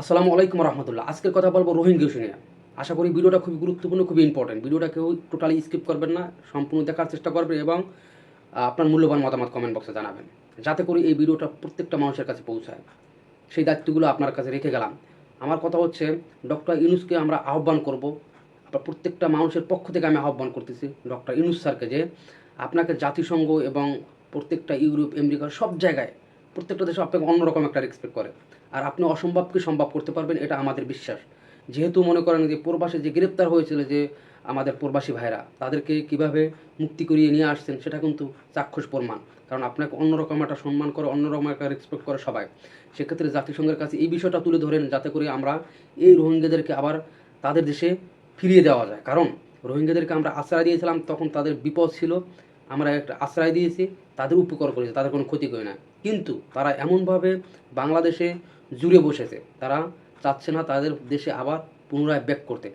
আসসালামু আলাইকুম রহমতুল্লাহ। আজকের কথা বলব রোহিঙ্গা ইস্যু নিয়ে। আশা করি ভিডিওটা খুবই গুরুত্বপূর্ণ, খুবই ইম্পর্টেন্ট ভিডিওটা কেউ টোটালি স্কিপ করবেন না, সম্পূর্ণ দেখার চেষ্টা করবেন এবং আপনার মূল্যবান মতামত কমেন্ট বক্সে জানাবেন। যাতে করে এই ভিডিওটা প্রত্যেকটা মানুষের কাছে পৌঁছায়। সেই দায়িত্বগুলো আপনার কাছে রেখে গেলাম। আমার কথা হচ্ছে ডক্টর ইউনুসকে আমরা আহ্বান করব। আপনার প্রত্যেকটা মানুষের পক্ষ থেকে আমি আহ্বান করতেছি ডক্টর ইউনুস স্যারকে যে, আপনাকে জাতিসংঘ এবং প্রত্যেকটা ইউরোপ আমেরিকা সব জায়গায় প্রত্যেকটা দেশে আপনাকে অন্যরকম একটা রেসপেক্ট করে। আর আপনি অসম্ভবকে সম্ভব করতে পারবেন, এটা আমাদের বিশ্বাস। যেহেতু মনে করেন যে প্রবাসে যে গ্রেপ্তার হয়েছিল যে আমাদের প্রবাসী ভাইরা, তাদেরকে কীভাবে মুক্তি করিয়ে নিয়ে আসছেন, সেটা কিন্তু চাক্ষুষ প্রমাণ। কারণ আপনাকে অন্যরকম একটা সম্মান করে, অন্যরকম একটা রেসপেক্ট করে সবাই। সেক্ষেত্রে জাতিসংঘের কাছে এই বিষয়টা তুলে ধরেন, যাতে করে আমরা এই রোহিঙ্গাদেরকে আবার তাদের দেশে ফিরিয়ে দেওয়া যায়। কারণ রোহিঙ্গাদেরকে আমরা আশ্রয় দিয়েছিলাম, তখন তাদের বিপদ ছিল। আমরা একটা আশ্রয় দিয়েছি, তাদের উপকার করেছি, তাদের কোনো ক্ষতি করে না কিন্তু তারা এমনভাবে বাংলাদেশে জুড়ে বসেছে। তারা চাচ্ছে না তাদের দেশে আবার পুনরায় ব্যাক করতে।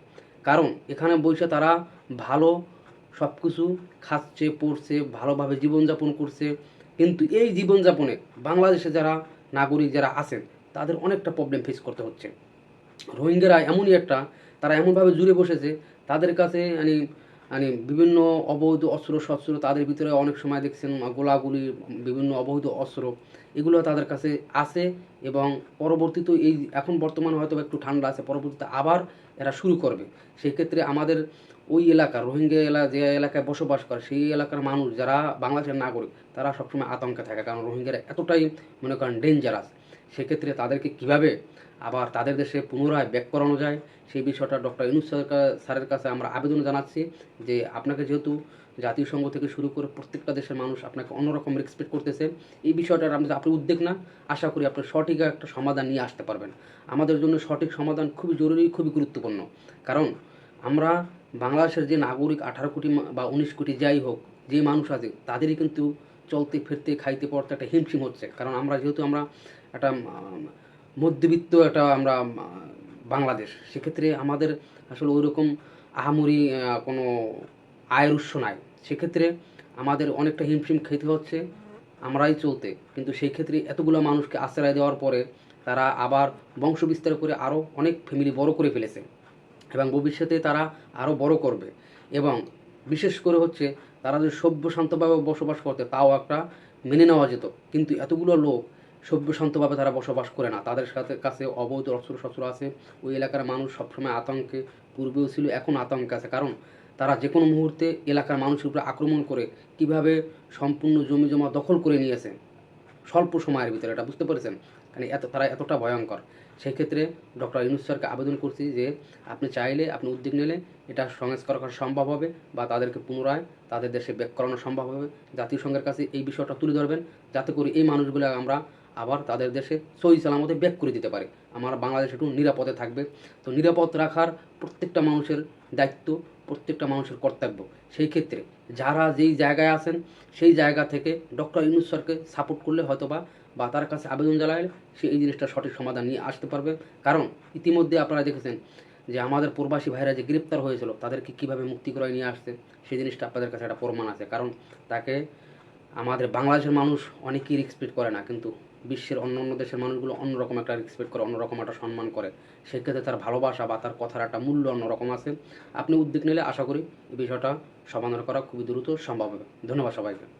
কারণ এখানে বসে তারা ভালো সব কিছু খাচ্ছে, পড়ছে, ভালোভাবে জীবনযাপন করছে। কিন্তু এই জীবনযাপনে বাংলাদেশে যারা নাগরিক যারা আছেন, তাদের অনেকটা প্রবলেম ফেস করতে হচ্ছে। রোহিঙ্গারা এমনই একটা, তারা এমনভাবে জুড়ে বসেছে, তাদের কাছে মানে মানে বিভিন্ন অবৈধ অস্ত্র শস্ত্র তাদের ভিতরে অনেক সময় দেখছেন গোলাগুলি, বিভিন্ন অবৈধ অস্ত্র, এগুলো তাদের কাছে আছে এবং পরবর্তীতে এই এখন বর্তমানে হয়তো একটু ঠান্ডা আছে, পরবর্তীতে আবার এরা শুরু করবে। সেই ক্ষেত্রে আমাদের ওই এলাকা রোহিঙ্গা এলাকা যে এলাকায় বসবাস করে, সেই এলাকার মানুষ যারা বাংলাদেশের নাগরিক, তারা সবসময় আতঙ্কে থাকে, কারণ রোহিঙ্গারা এতটাই মনে করেন ডেঞ্জারাস সেক্ষেত্রে তাদেরকে কীভাবে আবার তাদের দেশে পুনরায় ব্যাক করানো যায়, সেই বিষয়টা ডক্টর সরকার- স্যারের কাছে আমরা আবেদন জানাচ্ছি যে আপনাকে যেহেতু জাতিসংঘ থেকে শুরু করে প্রত্যেকটা দেশের মানুষ আপনাকে অন্যরকম রেসপেক্ট করতেছে, এই বিষয়টার আপনি আপনি উদ্বেগ না, আশা করি আপনি সঠিক একটা সমাধান নিয়ে আসতে পারবেন। আমাদের জন্য সঠিক সমাধান খুবই জরুরি, খুবই গুরুত্বপূর্ণ। কারণ আমরা বাংলাদেশের যে নাগরিক আঠারো কোটি বা উনিশ কোটি যাই হোক, যে মানুষ আছে, তাদেরই কিন্তু চলতে, ফিরতে, খাইতে, পড়তে একটা হিমশিম হচ্ছে। কারণ আমরা যেহেতু আমরা একটা মধ্যবিত্ত একটা, আমরা বাংলাদেশ, সেক্ষেত্রে আমাদের আসলে ওই রকম আহামরি কোনো আয়ের উৎস নাই। সেক্ষেত্রে আমাদের অনেকটা হিমশিম খেতে হচ্ছে আমরাই চলতে। কিন্তু সেই ক্ষেত্রে এতগুলো মানুষকে আশ্রয় দেওয়ার পরে তারা আবার বংশ বিস্তার করে আরও অনেক ফ্যামিলি বড় করে ফেলেছে। এবং ভবিষ্যতে তারা আরও বড় করবে। এবং বিশেষ করে হচ্ছে তারা যে সভ্য শান্তভাবে বসবাস করতে, তাও একটা মেনে নেওয়া যেত। কিন্তু এতগুলো লোক সভ্য শান্তভাবে তারা বসবাস করে না। তাদের সাথে কাছে অবৈধ অস্ত্র শস্ত্র আছে। ওই এলাকার মানুষ সবসময় আতঙ্কে পূর্বেও ছিল, এখন আতঙ্কে আছে। কারণ তারা যে কোনো মুহূর্তে এলাকার মানুষের উপরে আক্রমণ করে কীভাবে সম্পূর্ণ জমি জমা দখল করে নিয়েছে। স্বল্প সময়ের ভিতরে, এটা বুঝতে পেরেছেন? মানে এত, তারা এতটা ভয়ঙ্কর। সেই ক্ষেত্রে ডক্টর ইউনুস স্যারকে আবেদন করছি যে আপনি চাইলে, আপনি উদ্যোগ নিলে এটা সংস্কার করা সম্ভব হবে বা তাদেরকে পুনরায় তাদের দেশে ব্যাক করানো সম্ভব হবে। জাতিসংঘের কাছে এই বিষয়টা তুলে ধরবেন, যাতে করে এই মানুষগুলো আমরা আবার তাদের দেশে সহি সালামতে ব্যাক করে দিতে পারি। আমার বাংলাদেশ একটু নিরাপদে থাকবে। তো নিরাপদ রাখার প্রত্যেকটা মানুষের দায়িত্ব, প্রত্যেকটা মানুষের কর্তব্য। সেই ক্ষেত্রে যারা যেই জায়গায় আছেন, সেই জায়গা থেকে ডক্টর ইউনুস সাপোর্ট করলে হয়তোবা বা তার কাছে আবেদন জানালে সে এই জিনিসটা সঠিক সমাধান নিয়ে আসতে পারবে। কারণ ইতিমধ্যে আপনারা দেখেছেন যে আমাদের প্রবাসী ভাইরা যে গ্রেপ্তার হয়েছিল, তাদেরকে কীভাবে মুক্তি করে নিয়ে আসছে, সেই জিনিসটা আপনাদের কাছে একটা প্রমাণ আছে। কারণ তাকে আমাদের বাংলাদেশের মানুষ অনেকেই রেসপেক্ট করে না, কিন্তু বিশ্বের অন্য অন্য দেশের মানুষগুলো অন্যরকম একটা রেসপেক্ট করে, অন্যরকম একটা সম্মান করে। সেক্ষেত্রে তার ভালোবাসা বা তার কথার একটা মূল্য অন্যরকম আছে। আপনি উদ্যোগ নিলে আশা করি বিষয়টা সমাধান করা খুবই দ্রুত সম্ভব হবে। ধন্যবাদ সবাইকে।